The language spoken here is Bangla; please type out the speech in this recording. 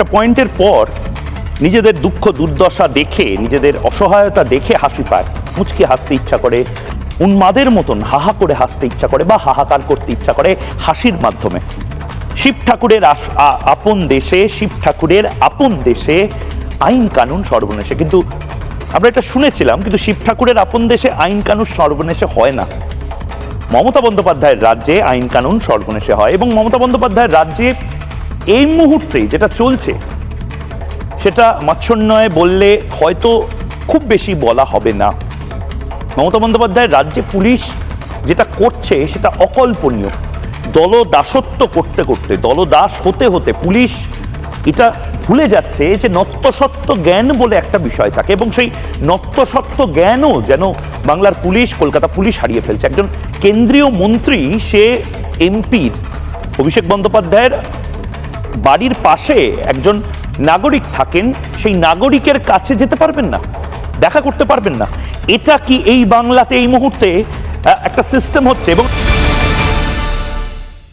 একটা পয়েন্টের পর নিজেদের দুঃখ, দুর্দশা দেখে, নিজেদের অসহায়তা দেখে হাসি পায়। মুচকি হাসতে ইচ্ছা করে, উন্মাদের মতন হাহা করে হাসতে ইচ্ছা করে বা হাহাকার করতে ইচ্ছা করে হাসির মাধ্যমে। শিব ঠাকুরের আপন দেশে, শিব ঠাকুরের আপন দেশে আইন কানুন সর্বনেশে। কিন্তু আমরা এটা শুনেছিলাম, কিন্তু শিব ঠাকুরের আপন দেশে আইন কানুন সর্বনেশে হয় না। মমতা বন্দ্যোপাধ্যায়ের রাজ্যে আইন কানুন সর্বনেশে হয় এবং মমতা বন্দ্যোপাধ্যায়ের রাজ্যে এই মুহূর্তে যেটা চলছে, সেটা মাচ্ছন্যয় বললে হয়তো খুব বেশি বলা হবে না। মমতা বন্দ্যোপাধ্যায়ের রাজ্যে পুলিশ যেটা করছে, সেটা অকল্পনীয়। দলদাসত্ব করতে করতে দলদাস হতে হতে পুলিশ এটা ভুলে যাচ্ছে যে নত্যসত্ত্ব জ্ঞান বলে একটা বিষয় থাকে এবং সেই নত্যসত্ত্ব জ্ঞানও যেন বাংলার পুলিশ, কলকাতা পুলিশ হারিয়ে ফেলছে। একজন কেন্দ্রীয় মন্ত্রী, সে এমপির। অভিষেক বন্দ্যোপাধ্যায়ের বাড়ির পাশে একজন নাগরিক থাকেন, সেই নাগরিকের কাছে যেতে পারবেন না, দেখা করতে পারবেন না। এটা কি এই বাংলাতে এই মুহূর্তে একটা সিস্টেম হচ্ছে এবং